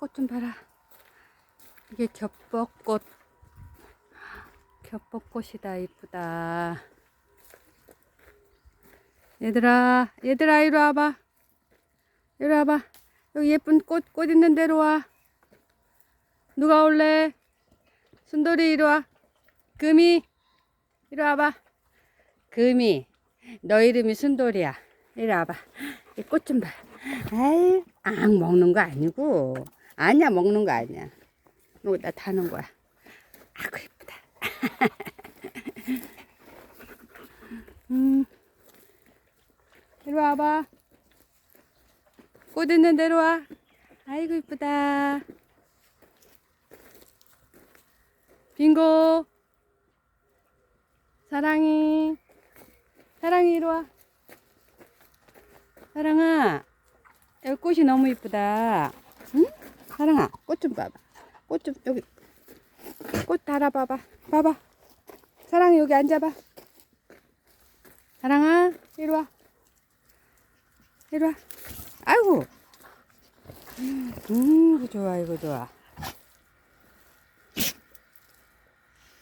꽃 좀 봐라. 이게 겹벚꽃. 겹벚꽃이다, 이쁘다. 얘들아, 얘들아, 이리 와봐. 이리 와봐. 여기 예쁜 꽃, 꽃 있는 데로 와. 누가 올래? 순돌이 이리 와. 금이, 이리 와봐. 금이, 너 이름이 순돌이야. 이리 와봐. 이 꽃 좀 봐. 아이, 앙 먹는 거 아니고. 아니야, 먹는 거 아니야. 여기다 타는 거야. 아이고, 예쁘다. 음. 이리 와봐. 꽃 있는 데로 와. 아이고, 이쁘다. 빙고. 사랑이. 사랑이 이리 와. 사랑아. 여기 꽃이 너무 이쁘다. 응? 사랑아, 꽃 좀 봐봐. 꽃 좀, 여기. 꽃 달아봐봐. 봐봐. 사랑이 여기 앉아봐. 사랑아, 이리 와. 이리 와. 아이고. 음, 이거 좋아, 이거 좋아.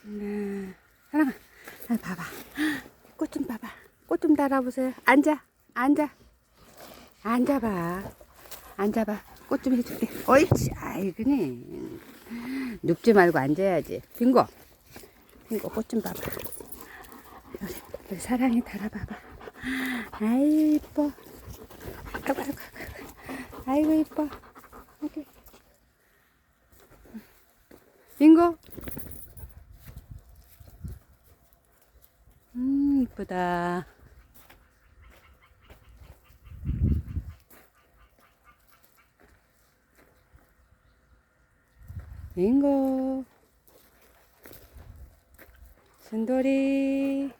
네. 사랑아, 아, 봐봐. 꽃 좀 봐봐. 꽃 좀 달아보세요. 앉아, 앉아. 앉아봐. 앉아봐. 꽃 좀 해줄게. 옳지. 아이그네. 눕지 말고 앉아야지. 빙고. 빙고 꽃 좀 봐봐. 우리, 우리 사랑이 달아봐봐. 아이, 이뻐. 아이고, 아이고, 아이고. 이뻐. 여기. 빙고. 음, 이쁘다. 빙고. 순돌이.